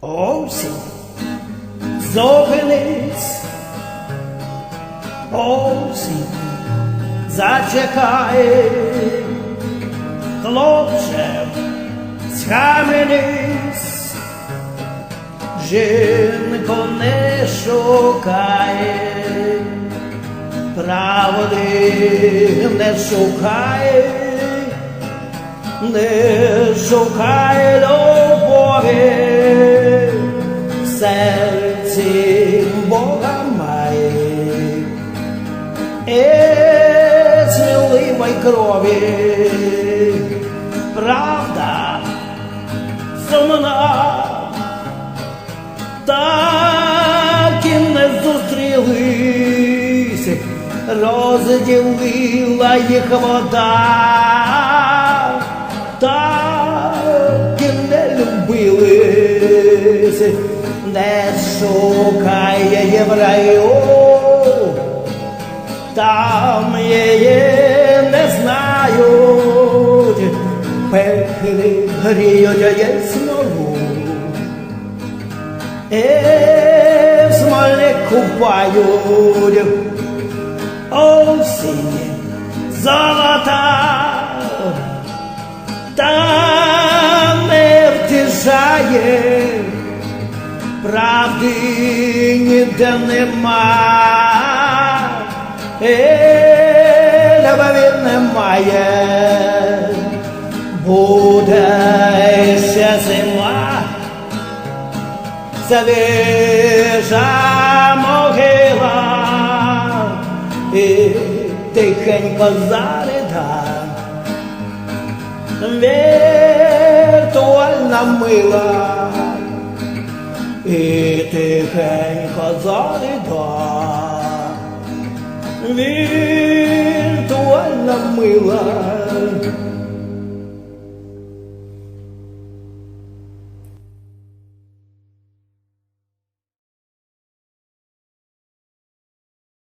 Осінь, зупинись, осінь, зачекай, хлопче, схаменись, жінко не шукає, правди не шукай, не шукай любові, і сміливої крові, правда? Сумна, так і не зустрілись, розділила їх вода, так не любились, не шукає єврею, там її не знають, пекли гріють ясною. І в смолі купають осінь золота, та не втішає, правди ніде немає, буде ще зима свіжа могила і тихенько зарида віртуальна мила і тихенько зарида віртуальна мила